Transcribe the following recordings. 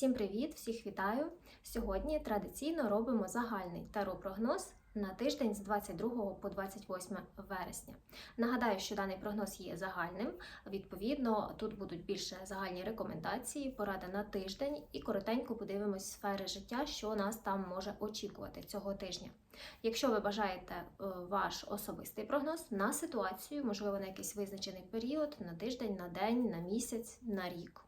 Всім привіт, всіх вітаю! Сьогодні традиційно робимо загальний таро-прогноз на тиждень з 22 по 28 вересня. Нагадаю, що даний прогноз є загальним. Відповідно, тут будуть більше загальні рекомендації, порада на тиждень і коротенько подивимось сфери життя, що нас там може очікувати цього тижня. Якщо ви бажаєте е, ваш особистий прогноз на ситуацію, можливо, на якийсь визначений період, на тиждень, на день, на місяць, на рік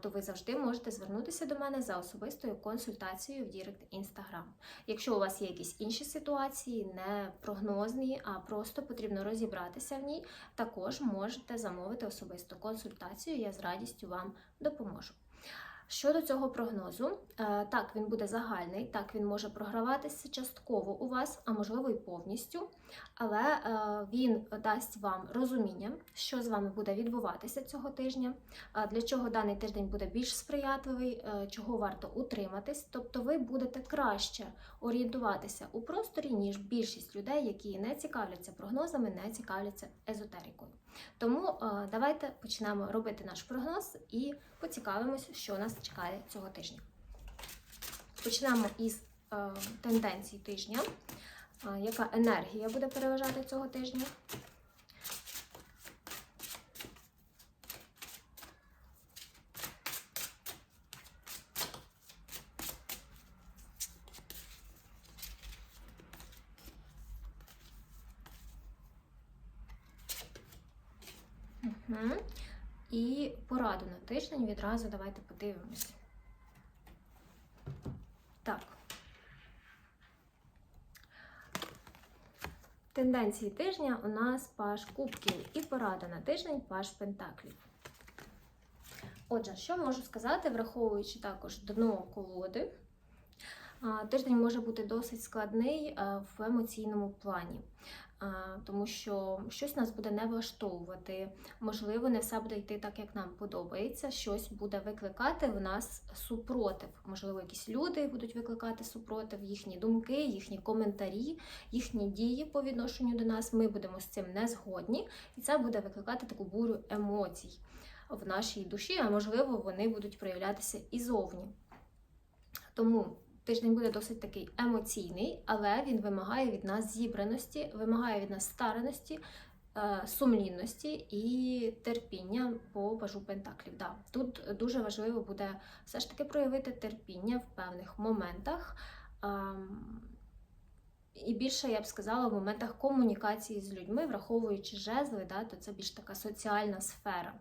то ви завжди можете звернутися до мене за особистою консультацією в Дірект Інстаграм. Якщо у вас є якісь інші ситуації, не прогнозні, а просто потрібно розібратися в ній, також можете замовити особисту консультацію. Я з радістю вам допоможу. Щодо цього прогнозу, е, так, він буде загальний, так він може програватися частково у вас, а можливо і повністю, але е, він дасть вам розуміння, що з вами буде відбуватися цього тижня, для чого даний тиждень буде більш сприятливий, е, чого варто утриматись. Тобто ви будете краще орієнтуватися у просторі, ніж більшість людей, які не цікавляться прогнозами, не цікавляться езотерикою. Тому е, давайте почнемо робити наш прогноз і поцікавимось, що нас чекає цього тижня. Почнемо із тенденцій тижня. Яка енергія буде переважати цього тижня? Угу. І пораду на тиждень відразу давайте подивимось. Так. Тенденції тижня у нас паш кубків і порада на тиждень паш пентаклів. Отже, що можу сказати, враховуючи також дно колоди, тиждень може бути досить складний в емоційному плані, тому що щось нас буде не влаштовувати, можливо, не все буде йти так, як нам подобається, щось буде викликати в нас супротив. Можливо, якісь люди будуть викликати супротив, їхні думки, їхні коментарі, їхні дії по відношенню до нас. Ми будемо з цим не згодні, і це буде викликати таку бурю емоцій в нашій душі, а можливо, вони будуть проявлятися і зовні. Тому тиждень буде досить такий емоційний, але він вимагає від нас зібраності, вимагає від нас стараності, е, сумлінності і терпіння по бажу пентаклів. Да. Тут дуже важливо буде все ж таки проявити терпіння в певних моментах. І більше я б сказала в моментах комунікації з людьми, враховуючи жезли, да, то це більш така соціальна сфера.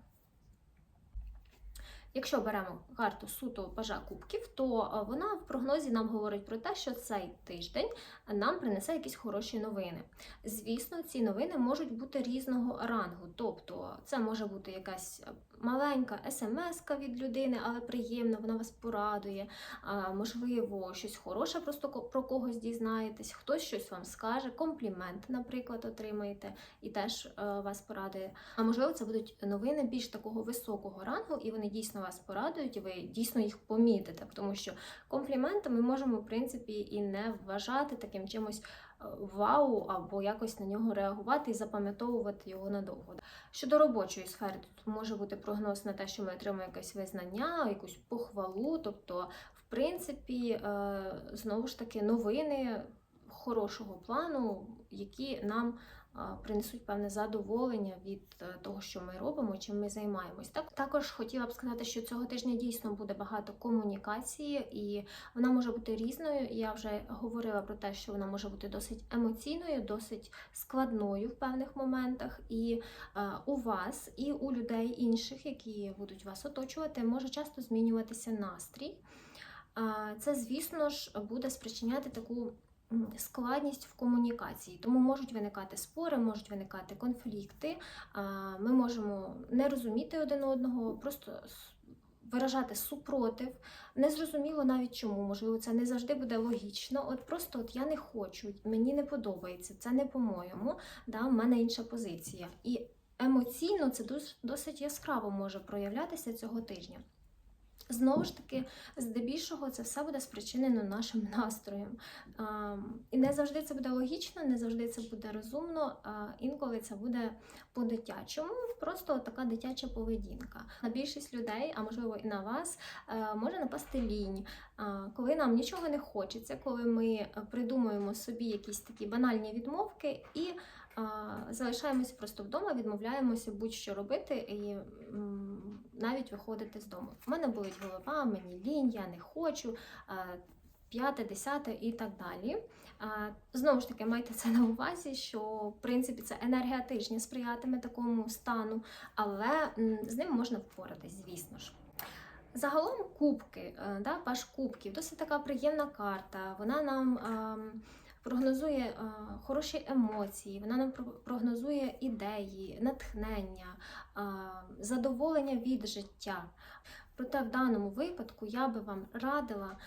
Якщо беремо карту суто пажа кубків, то е, вона в прогнозі нам говорить про те, що цей тиждень нам принесе якісь хороші новини. Звісно, ці новини можуть бути різного рангу, тобто це може бути якась маленька смс-ка від людини, але приємна, вона вас порадує. Можливо, щось хороше просто про когось дізнаєтесь, хтось щось вам скаже, комплімент, наприклад, отримаєте і теж е, вас порадує. А можливо, це будуть новини більш такого високого рангу, і вони дійсно вас порадують, і ви дійсно їх помітите, тому що компліменти ми можемо, в принципі, і не вважати таким чимось е, вау, або якось на нього реагувати і запам'ятовувати його надовго. Щодо робочої сфери, тут може бути прогноз на те, що ми отримаємо якесь визнання, якусь похвалу. Тобто, в принципі, е, знову ж таки, новини хорошого плану, які нам принесуть певне задоволення від е, того, що ми робимо, чим ми займаємось. Так також хотіла б сказати, що цього тижня дійсно буде багато комунікації, і вона може бути різною. Я вже говорила про те, що вона може бути досить емоційною, досить складною в певних моментах. І е, у вас, і у людей інших, які будуть вас оточувати, може часто змінюватися настрій. Це, звісно ж, буде спричиняти таку складність в комунікації, тому можуть виникати спори, можуть виникати конфлікти. Ми можемо не розуміти один одного, просто виражати супротив. Незрозуміло навіть чому, можливо, це не завжди буде логічно. От просто от я не хочу, мені не подобається, це не по-моєму, да, в мене інша позиція. І емоційно це досить яскраво може проявлятися цього тижня. Знову ж таки, здебільшого це все буде спричинено нашим настроєм. І не завжди це буде логічно, не завжди це буде розумно, а інколи це буде по-дитячому, просто така дитяча поведінка. На більшість людей, а можливо і на вас, е, може напасти лінь, коли нам нічого не хочеться, коли ми придумуємо собі якісь такі банальні відмовки і а, залишаємося просто вдома, відмовляємося будь-що робити і навіть виходити з дому. У мене болить голова, мені лінь, я не хочу. П'яте, десяте і так далі. Знову ж таки, майте це на увазі, що в принципі це енергетичні сприятиме такому стану, але з ним можна впоратись, звісно ж. Загалом кубки, е, да, паш кубків, досить така приємна карта. Вона нам прогнозує е, хороші емоції, вона нам прогнозує ідеї, натхнення, е, задоволення від життя. Проте в даному випадку я би вам радила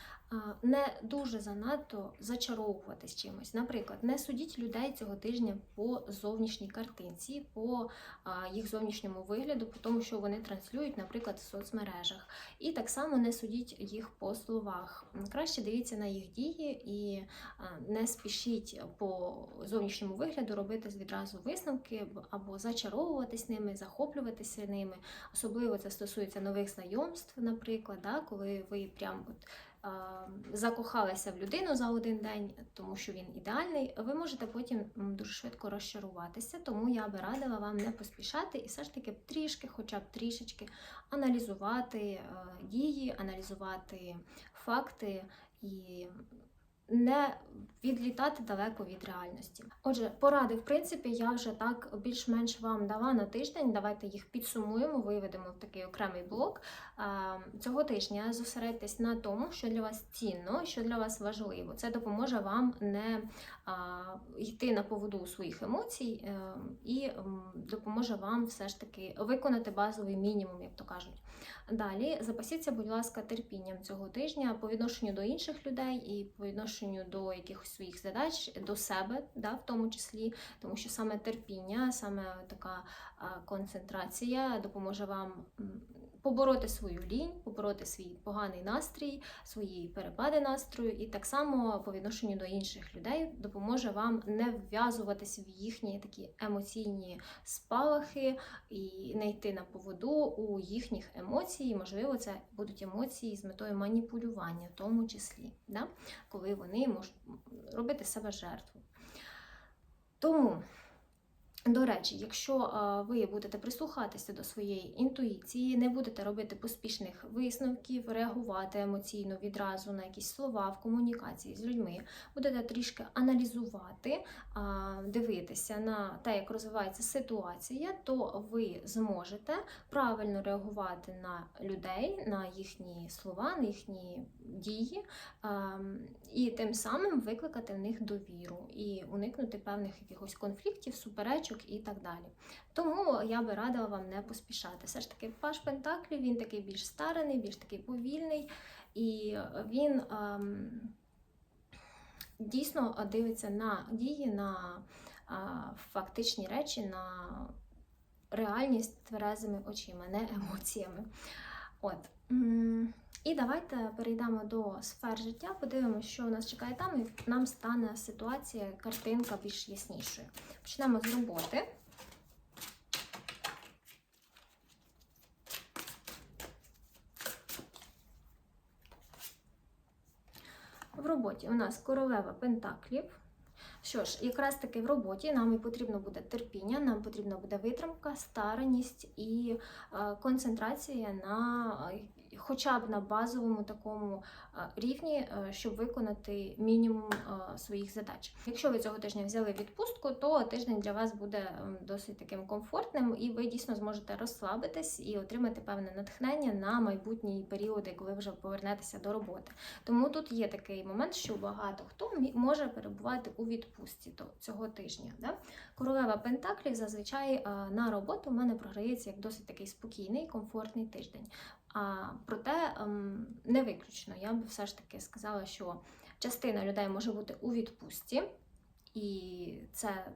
не дуже занадто зачаровуватись чимось. Наприклад, не судіть людей цього тижня по зовнішній картинці, по їх зовнішньому вигляду, по тому, що вони транслюють, наприклад, в соцмережах. І так само не судіть їх по словах. Краще дивіться на їх дії і не спішіть по зовнішньому вигляду робити відразу висновки або зачаровуватись ними, захоплюватися ними. Особливо це стосується нових знайомств, наприклад, да, коли ви прям от, закохалися в людину за один день, тому що він ідеальний, ви можете потім дуже швидко розчаруватися. Тому я би радила вам не поспішати і все ж таки трішки, хоча б трішечки аналізувати е, дії, аналізувати факти і не відлітати далеко від реальності. Отже, поради, в принципі, я вже так більш-менш вам дала на тиждень. Давайте їх підсумуємо, виведемо в такий окремий блок. Цього тижня зосередьтесь на тому, що для вас цінно, що для вас важливо. Це допоможе вам не йти на поводу своїх емоцій е, і допоможе вам все ж таки виконати базовий мінімум, як то кажуть. Далі запасіться, будь ласка, терпінням цього тижня по відношенню до інших людей і по відношенню до якихось своїх задач, до себе, да, в тому числі, тому що саме терпіння, саме така концентрація допоможе вам побороти свою лінь, побороти свій поганий настрій, свої перепади настрою, і так само по відношенню до інших людей допоможе вам не вв'язуватись в їхні такі емоційні спалахи і не йти на поводу у їхніх емоцій. Можливо, це будуть емоції з метою маніпулювання, в тому числі, да? коли вони можуть робити себе жертву. Тому. До речі, якщо е, ви будете прислухатися до своєї інтуїції, не будете робити поспішних висновків, реагувати емоційно відразу на якісь слова в комунікації з людьми, будете трішки аналізувати, дивитися на те, як розвивається ситуація, то ви зможете правильно реагувати на людей, на їхні слова, на їхні дії, і тим самим викликати в них довіру і уникнути певних якихось конфліктів, суперечок і так далі. Тому я би радила вам не поспішати. Все ж таки, паш Пентаклів він такий більш старений, більш такий повільний, і він ем, дійсно дивиться на дії, на а, фактичні речі, на реальність тверезими очима, не емоціями. От. І давайте перейдемо до сфер життя, подивимося, що нас чекає там, і нам стане ситуація, картинка більш яснішою. Почнемо з роботи. В роботі у нас королева пентаклів. Що ж, якраз таки в роботі нам і потрібно буде терпіння, нам потрібна буде витримка, стараність і е, концентрація на е, хоча б на базовому такому е, рівні, е, щоб виконати мінімум е, своїх задач. Якщо ви цього тижня взяли відпустку, то тиждень для вас буде досить таким комфортним, і ви дійсно зможете розслабитись і отримати певне натхнення на майбутні періоди, коли вже повернетеся до роботи. Тому тут є такий момент, що багато хто може перебувати у відпустці цього тижня. Да? Королева Пентаклів зазвичай на роботу в мене програється як досить такий спокійний, комфортний тиждень. А, проте ем, не виключно. Я б все ж таки сказала, що частина людей може бути у відпустці. і це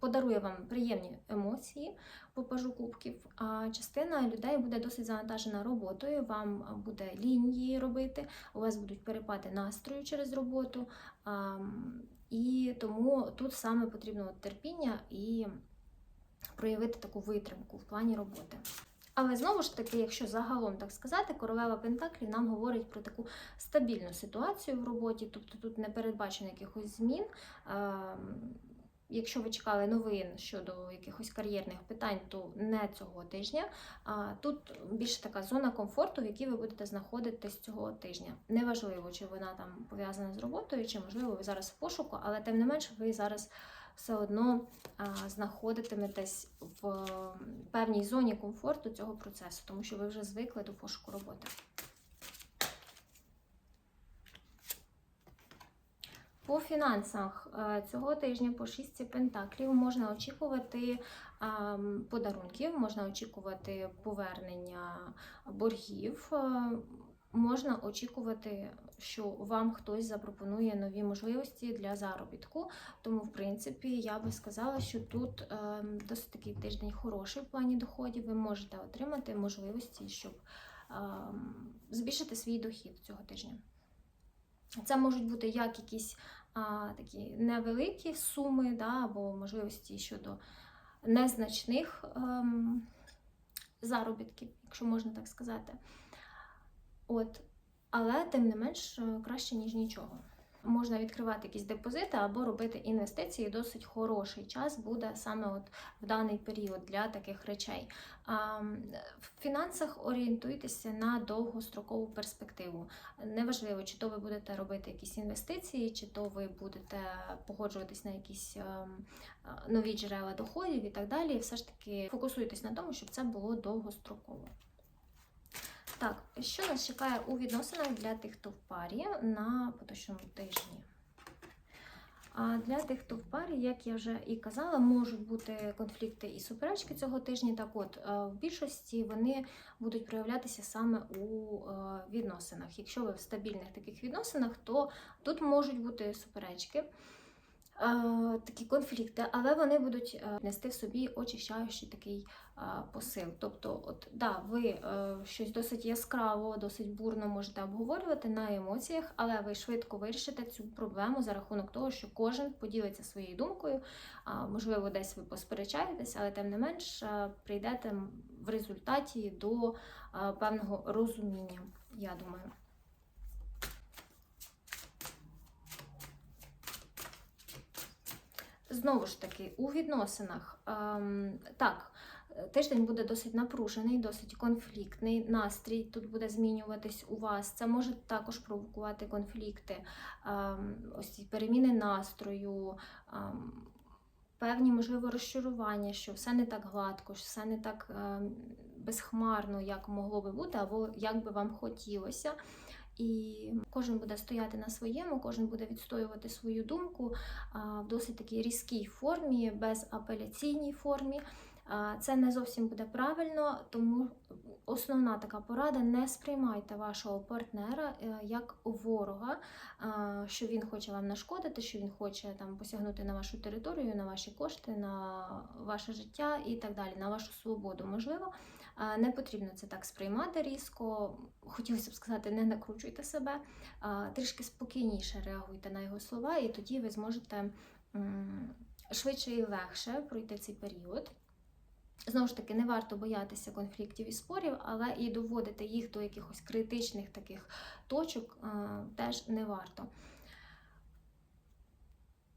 подарує вам приємні емоції по пажу кубків. А частина людей буде досить завантажена роботою. Вам буде лінь її робити, у вас будуть перепади настрою через роботу. ам, І тому тут саме потрібно терпіння і проявити таку витримку в плані роботи. Але знову ж таки, якщо загалом так сказати, королева Пентаклів нам говорить про таку стабільну ситуацію в роботі, тобто тут не передбачено якихось змін. Ем, Якщо ви чекали новин щодо якихось кар'єрних питань, то не цього тижня. Тут більше така зона комфорту, в якій ви будете знаходитись цього тижня. Неважливо, чи вона там пов'язана з роботою, чи можливо ви зараз в пошуку, але тим не менше ви зараз все одно знаходитиметесь в певній зоні комфорту цього процесу, тому що ви вже звикли до пошуку роботи. По фінансах е, цього тижня по шістці пентаклів можна очікувати подарунків, можна очікувати повернення боргів, е, можна очікувати, що вам хтось запропонує нові можливості для заробітку. Тому, в принципі, я би сказала, що тут ем, досить такий тиждень хороший в плані доходів. Ви можете отримати можливості, щоб ем, збільшити свій дохід цього тижня. Це можуть бути як якісь а, такі невеликі суми, да, або можливості щодо незначних ем, заробітків, якщо можна так сказати. От. Але тим не менш е, краще, ніж нічого. Можна відкривати якісь депозити або робити інвестиції. Досить хороший час буде саме от в даний період для таких речей. В фінансах орієнтуйтеся на довгострокову перспективу. Неважливо, чи то ви будете робити якісь інвестиції, чи то ви будете погоджуватись на якісь ем, е, нові джерела доходів і так далі. Все ж таки фокусуйтесь на тому, щоб це було довгостроково. Так, що нас чекає у відносинах для тих, хто в парі на поточному тижні? А для тих, хто в парі, як я вже і казала, можуть бути конфлікти і суперечки цього тижня. Так от, е, в більшості вони будуть проявлятися саме у е, відносинах. Якщо ви в стабільних таких відносинах, то тут можуть бути суперечки. Е, Такі конфлікти, але вони будуть е, нести в собі очищаючий такий е, посил. Тобто, от да, ви щось досить яскраво, досить бурно можете обговорювати на емоціях, але ви швидко вирішите цю проблему за рахунок того, що кожен поділиться своєю думкою. Можливо, десь ви посперечаєтесь, але тим не менш прийдете в результаті до певного розуміння, я думаю. Знову ж таки, у відносинах ем, так, тиждень буде досить напружений, досить конфліктний. Настрій тут буде змінюватись у вас. Це може також провокувати конфлікти, ем, ось ці переміни настрою, ем, певні, можливо, розчарування, що все не так гладко, що все не так безхмарно, як могло би бути, або як би вам хотілося. І кожен буде стояти на своєму, кожен буде відстоювати свою думку в досить такій різкій формі, безапеляційній формі. Це не зовсім буде правильно, тому основна така порада: не сприймайте вашого партнера е, як ворога, що він хоче вам нашкодити, що він хоче там посягнути на вашу територію, на ваші кошти, на ваше життя і так далі, на вашу свободу, можливо. Не потрібно це так сприймати різко. Хотілося б сказати, не накручуйте себе, трішки спокійніше реагуйте на його слова, і тоді ви зможете швидше і легше пройти цей період. Знову ж таки, не варто боятися конфліктів і спорів, але і доводити їх до якихось критичних таких точок а, теж не варто.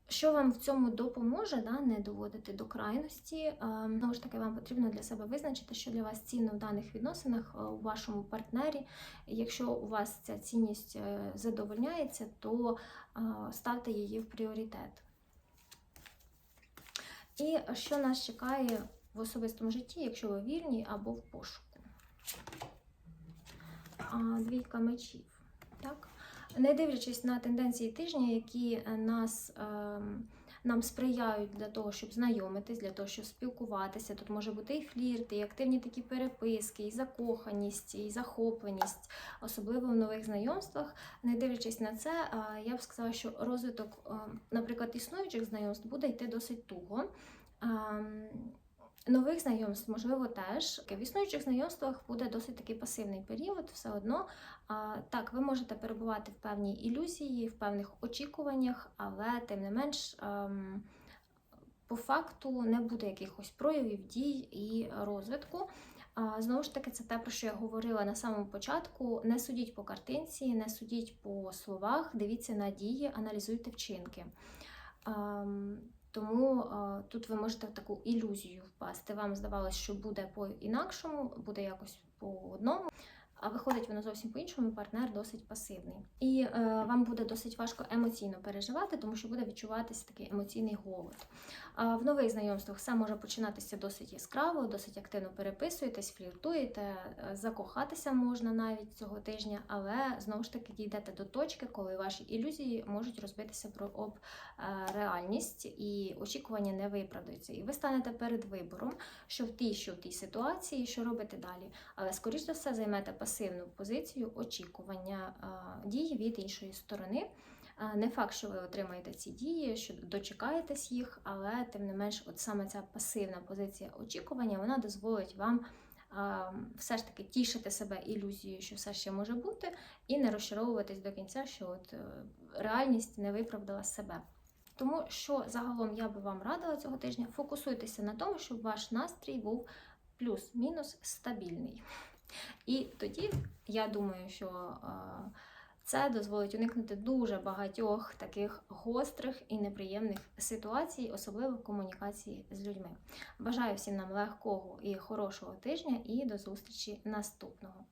Що вам в цьому допоможе, да, не доводити до крайності. Е, Знову ж таки, вам потрібно для себе визначити, що для вас цінно в даних відносинах е, у вашому партнері. Якщо у вас ця цінність е, задовольняється, то е, ставте її в пріоритет. І що нас чекає в особистому житті, якщо ви вільні або в пошуку? А, Двійка мечів. Так? Не дивлячись на тенденції тижня, які е, нас ем, нам сприяють для того, щоб знайомитись, для того, щоб спілкуватися. Тут може бути і флірт, і активні такі переписки, і закоханість, і захопленість, особливо в нових знайомствах. Не дивлячись на це, а, я б сказала, що розвиток, а, наприклад, існуючих знайомств буде йти досить туго. Нових знайомств, можливо, теж в існуючих знайомствах буде досить такий пасивний період, все одно. А, так, ви можете перебувати в певній ілюзії, в певних очікуваннях, але тим не менш, ем, по факту не буде якихось проявів дій і розвитку. Знову ж таки, це те, про що я говорила на самому початку. Не судіть по картинці, не судіть по словах, дивіться на дії, аналізуйте вчинки. Тому е, тут ви можете в таку ілюзію впасти. Вам здавалось, що буде по-інакшому, буде якось по одному. А виходить воно зовсім по-іншому, партнер досить пасивний. І е, вам буде досить важко емоційно переживати, тому що буде відчуватися такий емоційний голод. А в нових знайомствах все може починатися досить яскраво, досить активно переписуєтесь, фліртуєте, е, закохатися можна навіть цього тижня, але знову ж таки дійдете до точки, коли ваші ілюзії можуть розбитися про об е, реальність і очікування не виправдаються. І ви станете перед вибором, що в тій, що в тій ситуації, що робити далі. Але скоріш за все займете пасивну позицію очікування дій від іншої сторони. Не факт, що ви отримаєте ці дії, що дочекаєтесь їх, але тим не менш, от саме ця пасивна позиція очікування вона дозволить вам все ж таки тішити себе ілюзією, що все ще може бути, і не розчаровуватись до кінця, що от е, реальність не виправдала себе. Тому що загалом я би вам радила цього тижня, фокусуйтеся на тому, щоб ваш настрій був плюс-мінус стабільний. І тоді я думаю, що е, це дозволить уникнути дуже багатьох таких гострих і неприємних ситуацій, особливо в комунікації з людьми. Бажаю всім нам легкого і хорошого тижня і до зустрічі наступного.